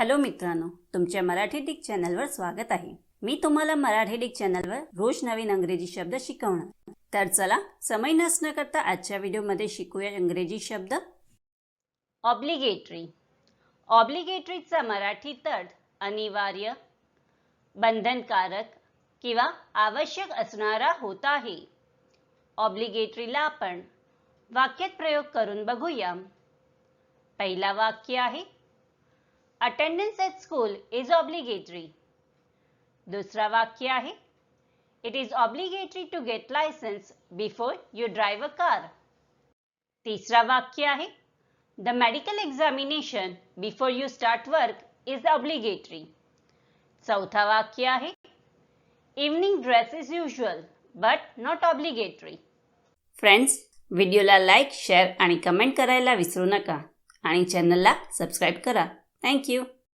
Hello मित्रांनो तुमच्या Marathi Dick चॅनलवर स्वागत आहे. मी तुम्हाला मराठी डिक चॅनलवर रोज नवीन अंग्रेजी शब्द शिकवणार. तर चला समय नसणं करता आजच्या व्हिडिओमध्ये शिकूया इंग्रजी शब्द. ऑब्लिगेटरी ऑब्लिगेटरीचा मराठी तड अनिवार्य बंधनकारक किंवा आवश्यक असणारा होत आहे. ऑब्लिगेटरीला आपण वाक्यात प्रयोग करून बघूया. पहिला वाक्य आहे attendance at school is obligatory दुसरा वाक्य आहे. It is obligatory to get license before you drive a car तिसरा वाक्य आहे. The medical examination before you start work is obligatory चौथा वाक्य आहे. Evening dress is usual but not obligatory friends व्हिडिओला लाईक शेअर आणि कमेंट करायला विसरू नका. आणि चॅनलला सबस्क्राईब करा. Thank you.